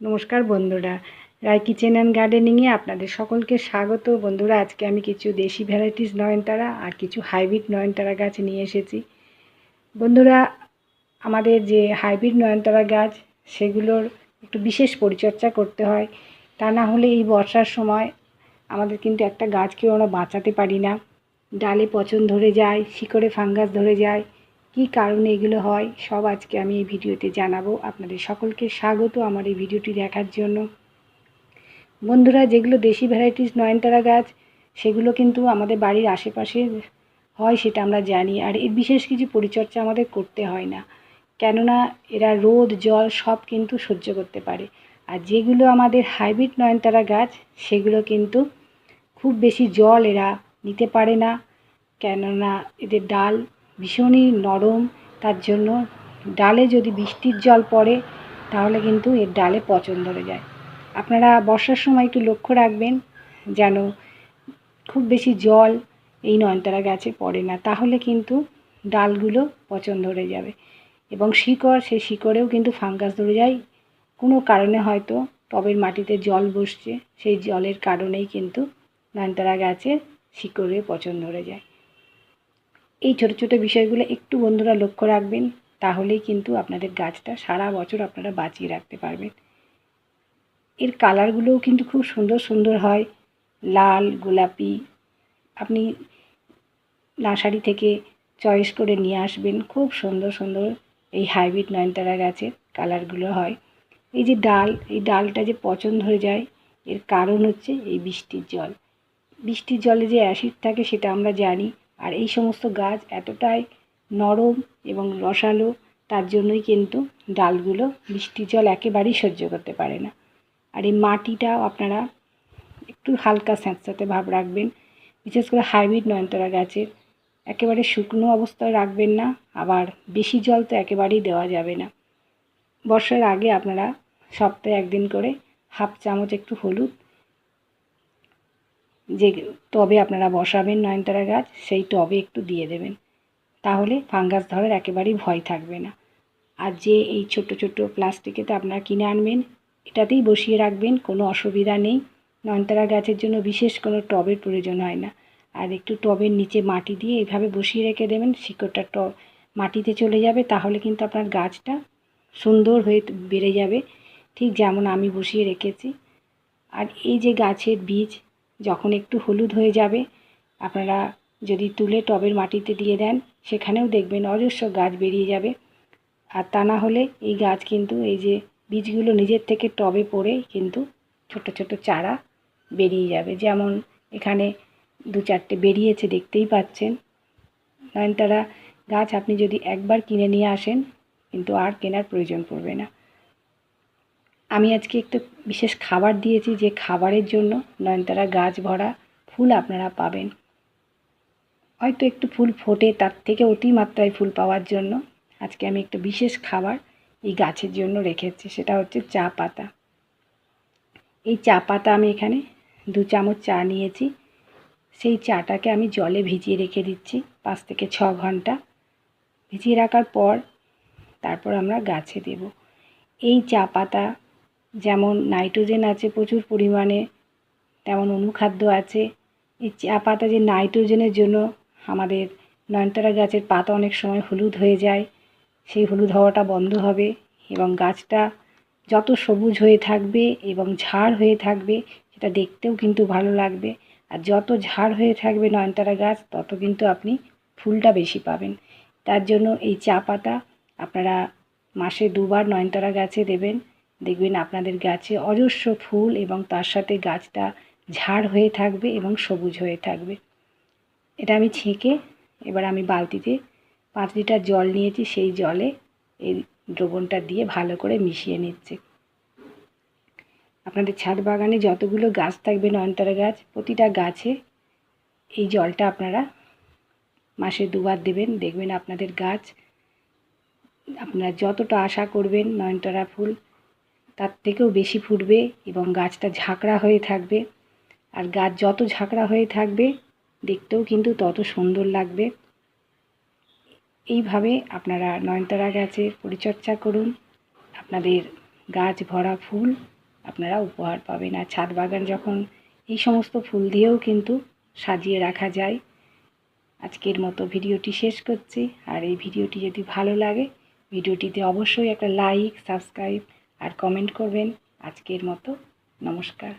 নমস্কার বন্ধুরা। রায় kitchen and গার্ডেনিংয়ে আপনাদের সকলকে স্বাগত। বন্ধুরা, আজকে আমি কিছু দেশি ভ্যারাইটিস নয়নতারা আর কিছু হাইব্রিড নয়নতারা গাছ নিয়ে এসেছি। বন্ধুরা, আমাদের যে হাইব্রিড নয়নতারা গাছ, সেগুলোর একটু বিশেষ পরিচর্যা করতে হয়। তা না হলে এই বর্ষার সময় আমাদের কিন্তু একটা গাছকেও আমরা বাঁচাতে পারি না। ডালে পচন ধরে যায়, শিকড়ে ফাঙ্গাস ধরে যায় কী কারণে এগুলো হয়, সব আজকে আমি এই ভিডিওতে জানাব। আপনাদের সকলকে স্বাগত আমার এই ভিডিওটি দেখার জন্য। বন্ধুরা, যেগুলো দেশি ভ্যারাইটিস নয়নতারা গাছ, সেগুলো কিন্তু আমাদের বাড়ির আশেপাশে হয় সেটা আমরা জানি। আর এর বিশেষ কিছু পরিচর্যা আমাদের করতে হয় না। কেননা, এরা রোদ, জল সব কিন্তু সহ্য করতে পারে। আর যেগুলো আমাদের হাইব্রিড নয়নতারা গাছ, সেগুলো কিন্তু খুব বেশি জল এরা নিতে পারে না। কেননা, এদের ডাল ভীষণই নরম, তার জন্য ডালে যদি বৃষ্টির জল পড়ে, তাহলে কিন্তু এর ডালে পচন ধরে যায়। আপনারা বর্ষার সময় একটু লক্ষ্য রাখবেন যেন খুব বেশি জল এই নয়নতারা গাছে পড়ে না, তাহলে কিন্তু ডালগুলো পচন ধরে যাবে। এবং শিকড় সেই শিকড়েও কিন্তু ফাঙ্গাস ধরে যায়। কোনো কারণে হয়তো টবের মাটিতে জল বসছে, সেই জলের কারণেই কিন্তু নয়নতারা গাছের শিকড়ে পচন ধরে যায়। এই ছোটো ছোটো বিষয়গুলো একটু বন্ধুরা লক্ষ্য রাখবেন, তাহলেই কিন্তু আপনাদের গাছটা সারা বছর আপনারা বাঁচিয়ে রাখতে পারবেন। এর কালারগুলোও কিন্তু খুব সুন্দর সুন্দর হয়, লাল, গোলাপি। আপনি নার্সারি থেকে চয়েস করে নিয়ে আসবেন, খুব সুন্দর সুন্দর এই হাইব্রিড নয়নতারা গাছের কালারগুলো হয়। এই যে ডাল, এই ডালটা যে পচন ধরে যায়, এর কারণ হচ্ছে এই বৃষ্টির জল। বৃষ্টির জলে যে অ্যাসিড থাকে সেটা আমরা জানি আর এই সমস্ত গাছ এতটাই নরম এবং রসালো, তার জন্যই কিন্তু ডালগুলো বৃষ্টির জল একেবারেই সহ্য করতে পারে না। আর এই মাটিটাও আপনারা একটু হালকা স্যাঁতস্যাঁতে ভাব রাখবেন। বিশেষ করে হাইব্রিড নয়নতারা গাছের একেবারে শুকনো অবস্থায় রাখবেন না, আবার বেশি জল তো একেবারেই দেওয়া যাবে না। বর্ষার আগে আপনারা সপ্তাহে একদিন করে হাফ চামচ একটু হলুদ যে টবে আপনারা বসাবেন নয়নতারা গাছ, সেই টবে একটু দিয়ে দেবেন। তাহলে ফাঙ্গাস ধরার একেবারেই ভয় থাকবে না। আর যে এই ছোট ছোট প্লাস্টিকেতে আপনারা কিনে আনবেন, এটাতেই বসিয়ে রাখবেন, কোনো অসুবিধা নেই। নয়নতারা গাছের জন্য বিশেষ কোনো টবের প্রয়োজন হয় না। আর একটু টবের নিচে মাটি দিয়ে এইভাবে বসিয়ে রেখে দেবেন, শিকড়টা টব মাটিতে চলে যাবে, তাহলে কিন্তু আপনার গাছটা সুন্দর হয়ে বেড়ে যাবে। ঠিক যেমন আমি বসিয়ে রেখেছি। আর এই যে গাছের বীজ যখন একটু হলুদ হয়ে যাবে, আপনারা যদি তুলে টবের মাটিতে দিয়ে দেন, সেখানেও দেখবেন অজস্র গাছ বেরিয়ে যাবে। আর তা না হলে এই গাছ কিন্তু, এই যে বীজগুলো নিজের থেকে টবে পড়ে কিন্তু ছোট ছোট চারা বেরিয়ে যাবে। যেমন এখানে দু চারটে বেরিয়েছে, দেখতেই পাচ্ছেন। নয়নতারা, গাছ আপনি যদি একবার কিনে নিয়ে আসেন, কিন্তু আর কেনার প্রয়োজন পড়বে না। আমি আজকে একটু বিশেষ খাবার দিয়েছি যে খাবারের জন্য নয়নতারা গাছ ভরা ফুল আপনারা পাবেন। হয়তো একটু ফুল ফোটে, তার থেকে অতিমাত্রায় ফুল পাওয়ার জন্য আজকে আমি একটু বিশেষ খাবার এই গাছের জন্য রেখেছি, সেটা হচ্ছে চা পাতা। এই চা পাতা আমি এখানে দু চামচ চা নিয়েছি। সেই চাটাকে আমি জলে ভিজিয়ে রেখে দিচ্ছি পাঁচ থেকে ছ ঘণ্টা। ভিজিয়ে রাখার পর তারপর আমরা গাছে দেব। এই চা পাতা যেমন নাইট্রোজেন আছে প্রচুর পরিমাণে, তেমন অনুখাদ্য আছে। এই চা পাতা যে নাইট্রোজেনের জন্য আমাদের নয়নতারা গাছের পাতা অনেক সময় হলুদ হয়ে যায়, সেই হলুদ হওয়াটা বন্ধ হবে এবং গাছটা যত সবুজ হয়ে থাকবে এবং ঝাড় হয়ে থাকবে, সেটা দেখতেও কিন্তু ভালো লাগবে। আর যত ঝাড় হয়ে থাকবে নয়নতারা গাছ, তত কিন্তু আপনি ফুলটা বেশি পাবেন। তার জন্য এই চা পাতা আপনারা মাসে দুবার নয়নতারা গাছে দেবেন। দেখবেন আপনাদের গাছে অজস্র ফুল এবং তার সাথে গাছটা ঝাড় হয়ে থাকবে এবং সবুজ হয়ে থাকবে। এটা আমি ছেঁকে এবার আমি বালতিতে পাঁচ লিটার জল নিয়েছি, সেই জলে এই দ্রবণটা দিয়ে ভালো করে মিশিয়ে নিচ্ছে। আপনাদের ছাদ বাগানে যতগুলো গাছ থাকবে নয়নতারা গাছ, প্রতিটা গাছে এই জলটা আপনারা মাসে দুবার দেবেন। দেখবেন আপনাদের গাছ, আপনারা যতটা আশা করবেন নয়নতারা ফুল তার থেকেও বেশি ফুটবে এবং গাছটা ঝাঁকড়া হয়ে থাকবে। আর গাছ যত ঝাঁকড়া হয়ে থাকবে, দেখতেও কিন্তু তত সুন্দর লাগবে। এইভাবে আপনারা নয়নতারা গাছের পরিচর্যা করুন। আপনাদের গাছ ভরা ফুল আপনারা উপহার পাবেন। আর ছাদ বাগান যখন এই সমস্ত ফুল দিয়েও কিন্তু সাজিয়ে রাখা যায়। আজকের মতো ভিডিওটি শেষ করছি। আর এই ভিডিওটি যদি ভালো লাগে, ভিডিওটিতে অবশ্যই একটা লাইক, সাবস্ক্রাইব আর কমেন্ট করবেন আজকের মতো। নমস্কার।